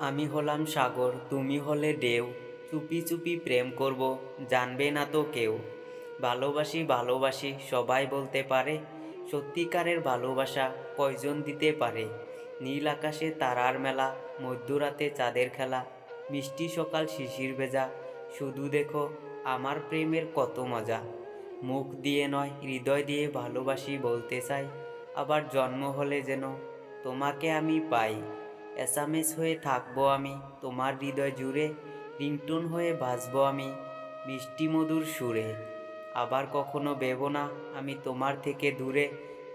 আমি হলাম সাগর, তুমি হলে ঢেউ। চুপি চুপি প্রেম করব, জানবে না তো কেউ। ভালোবাসি ভালোবাসি, সবাই বলতে পারে। সত্যিকারের ভালোবাসা কয়জন দিতে পারে? নীল আকাশে তারার মেলা, মধ্যরাতে চাঁদের খেলা। মিষ্টি সকাল শিশির ভেজা, শুধু দেখো আমার প্রেমের কত মজা। মুখ দিয়ে নয়, হৃদয় দিয়ে ভালোবাসি বলতে চাই। আবার জন্ম হলে যেন তোমাকে আমি পাই। এসামেস হয়ে থাকব আমি, তোমার হৃদয় জুড়ে রিংটুন হয়ে বাজবো আমি, মিষ্টি মধুর সুরে। আবার কখনো বেব না, আমি তোমার থেকে দূরে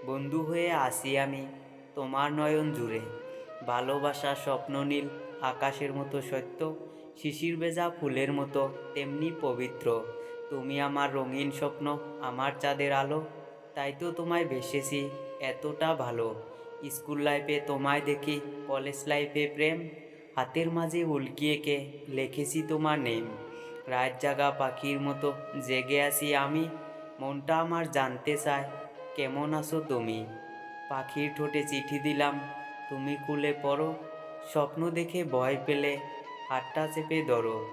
বন্ধু হয়ে আসি আমি, তোমার নয়ন জুড়ে। ভালোবাসা স্বপ্ন নীল, আকাশের মতো সত্য, শিশির বেজা ফুলের মতো, তেমনি পবিত্র। তুমি আমার রঙিন স্বপ্ন, আমার চাঁদের আলো, তাই তো তোমায় বেসেছি, এতটা ভালো। স্কুল লাইফে তোমায় দেখি, কলেজ লাইফে প্রেম, হাতের মাঝে উল্কিয়েকে লিখেছি তোমার নেম রাত জাগা পাখির মতো জেগে আছি আমি, মনটা আমার জানতে চায়, কেমন আছো তুমি? পাখির ঠোঁটে চিঠি দিলাম, তুমি কুলে পড়ো, স্বপ্ন দেখে ভয় পেলে, হাতটা চেপে ধরো।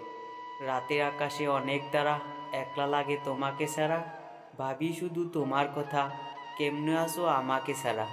রাতের আকাশে অনেক তারা, একলা লাগে তোমাকে ছাড়া, ভাবি শুধু তোমার কথা, কেমনে আসো আমাকে ছাড়া?